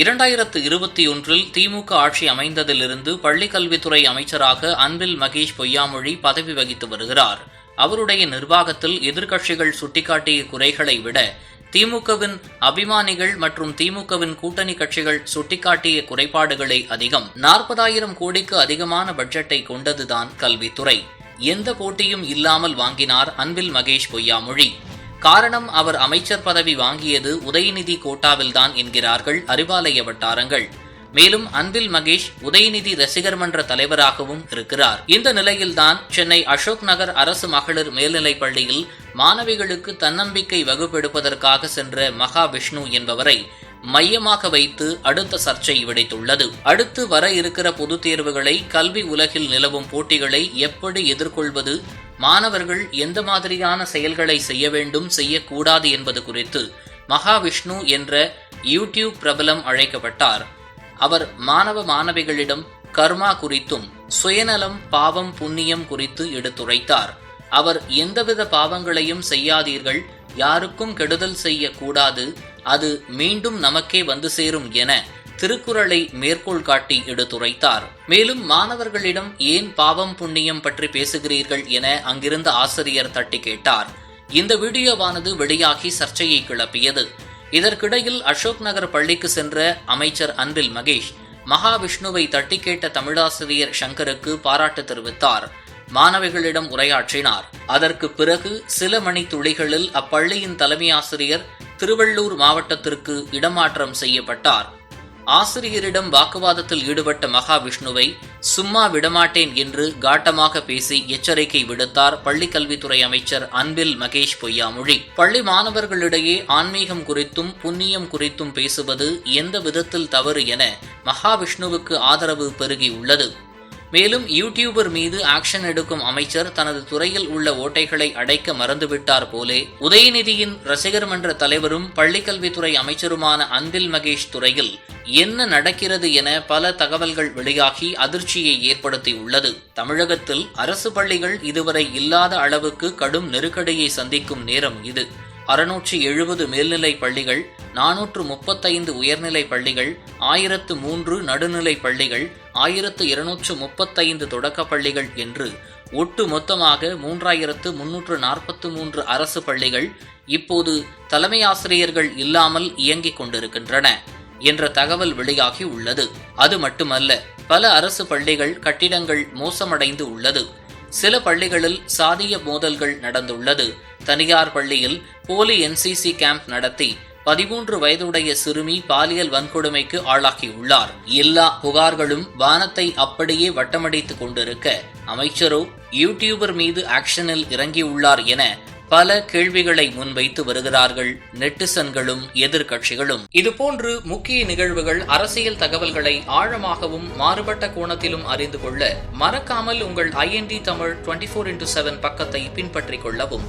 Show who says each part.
Speaker 1: இரண்டாயிரத்து இருபத்தி ஒன்றில் திமுக ஆட்சி அமைந்ததிலிருந்து பள்ளிக்கல்வித்துறை அமைச்சராக அன்பில் மகேஷ் பொய்யாமொழி பதவி வகித்து வருகிறார். அவருடைய நிர்வாகத்தில் எதிர்க்கட்சிகள் சுட்டிக்காட்டிய குறைகளை விட திமுகவின் அபிமானிகள் மற்றும் திமுகவின் கூட்டணி கட்சிகள் சுட்டிக்காட்டிய குறைபாடுகளே அதிகம். நாற்பதாயிரம் கோடிக்கு அதிகமான பட்ஜெட்டை கொண்டதுதான் கல்வித்துறை. எந்த போட்டியும் இல்லாமல் வாங்கினார் அன்பில் மகேஷ் பொய்யாமொழி. காரணம் அவர் அமைச்சர் பதவி வாங்கியது உதயநிதி கோட்டாவில்தான் என்கிறார்கள் அறிவாலய வட்டாரங்கள். மேலும் அன்பில் மகேஷ் உதயநிதி ரசிகர் மன்ற தலைவராகவும் இருக்கிறார். இந்த நிலையில்தான் சென்னை அசோக் நகர் அரசு மகளிர் மேல்நிலைப் பள்ளியில் மாணவிகளுக்கு தன்னம்பிக்கை வகுப்பெடுப்பதற்காக சென்ற மகாவிஷ்ணு என்பவரை மையமாக வைத்து அடுத்த சர்ச்சை விடைத்துள்ளது. அடுத்து வர இருக்கிற பொதுத் தேர்வுகளை கல்வி உலகில் நிலவும் போட்டிகளை எப்படி எதிர்கொள்வது மாணவர்கள் எந்த மாதிரியான செயல்களை செய்ய வேண்டும் செய்யக்கூடாது என்பது குறித்து மகாவிஷ்ணு என்ற யூடியூப் பிரபலம் அழைக்கப்பட்டார். அவர் மாணவ மாணவிகளிடம் கர்மா குறித்தும் சுயநலம் பாவம் புண்ணியம் குறித்து எடுத்துரைத்தார். அவர் எந்தவித பாவங்களையும் செய்யாதீர்கள் யாருக்கும் கெடுதல் செய்யக்கூடாது. அது மீண்டும் நமக்கே வந்து சேரும் என திருக்குறளை மேற்கோள் காட்டி எடுத்துரைத்தார் மேலும் மாணவர்களிடம் ஏன் பாவம் புண்ணியம் பற்றி பேசுகிறீர்கள் என அங்கிருந்த ஆசிரியர் தட்டி கேட்டார். இந்த வீடியோவானது வெளியாகி சர்ச்சையை கிளப்பியது. இதற்கிடையில் அசோக் நகர் பள்ளிக்கு சென்ற அமைச்சர் அன்பில் மகேஷ் மகாவிஷ்ணுவை தட்டி கேட்ட தமிழாசிரியர் சங்கருக்கு பாராட்டு தெரிவித்தார். மாணவிகளிடம் உரையாற்றினார். அதற்கு பிறகு சில மணி துளிகளில் அப்பள்ளியின் தலைமை ஆசிரியர் திருவள்ளூர் மாவட்டத்திற்கு இடமாற்றம் செய்யப்பட்டார். ஆசிரியரிடம் வாக்குவாதத்தில் ஈடுபட்ட மகாவிஷ்ணுவை சும்மா விடமாட்டேன் என்று காட்டமாக பேசி எச்சரிக்கை விடுத்தார் பள்ளிக் கல்வித்துறை அமைச்சர் அன்பில் மகேஷ் பொய்யாமொழி. பள்ளி மாணவர்களிடையே ஆன்மீகம் குறித்தும் புண்ணியம் குறித்தும் பேசுவது எந்த விதத்தில் தவறு என மகாவிஷ்ணுவுக்கு ஆதரவு பெருகியுள்ளது. மேலும் யூடியூபர் மீது ஆக்ஷன் எடுக்கும் அமைச்சர் தனது துறையில் உள்ள ஓட்டைகளை அடைக்க மறந்துவிட்டார் போலே. உதயநிதியின் ரசிகர் மன்ற தலைவரும் பள்ளிக்கல்வித்துறை அமைச்சருமான அன்பில் மகேஷ் துறையில் என்ன நடக்கிறது என பல தகவல்கள் வெளியாகி அதிர்ச்சியை ஏற்படுத்தியுள்ளது. தமிழகத்தில் அரசு பள்ளிகள் இதுவரை இல்லாத அளவுக்கு கடும் நெருக்கடியை சந்திக்கும் நேரம் இது. அறுநூற்றி எழுபது மேல்நிலை பள்ளிகள் நானூற்று முப்பத்தைந்து உயர்நிலை பள்ளிகள் ஆயிரத்து மூன்று நடுநிலை பள்ளிகள் ஆயிரத்து இருநூற்று முப்பத்தைந்து தொடக்கப் பள்ளிகள் என்று ஒட்டு மொத்தமாக மூன்றாயிரத்து முன்னூற்று நாற்பத்து மூன்று அரசு பள்ளிகள் இப்போது தலைமை ஆசிரியர்கள் இல்லாமல் இயங்கிக் கொண்டிருக்கின்றன என்ற தகவல் வெளியாகி உள்ளது. அது மட்டுமல்ல பல அரசு பள்ளிகள் கட்டிடங்கள் மோசமடைந்து உள்ளது. சில பள்ளிகளில் சாதிய மோதல்கள் நடந்துள்ளது. தனியார் பள்ளியில் போலி என்சிசி கேம்ப் நடத்தி பதிமூன்று வயதுடைய சிறுமி பாலியல் வன்கொடுமைக்கு ஆளாகியுள்ளார். எல்லா புகார்களும் வானத்தை அப்படியே வட்டமடித்துக் கொண்டிருக்க அமைச்சரோ யூடியூபர் மீது ஆக்ஷனில் இறங்கியுள்ளார் என பல கேள்விகளை முன்வைத்து வருகிறார்கள் நெட்டிசன்களும் எதிர்க்கட்சிகளும். இதுபோன்று முக்கிய நிகழ்வுகள் அரசியல் தகவல்களை ஆழமாகவும் மாறுபட்ட கோணத்திலும் அறிந்து கொள்ள மறக்காமல் உங்கள் INT Tamil twenty four into seven பக்கத்தை பின்பற்றிக் கொள்ளவும்.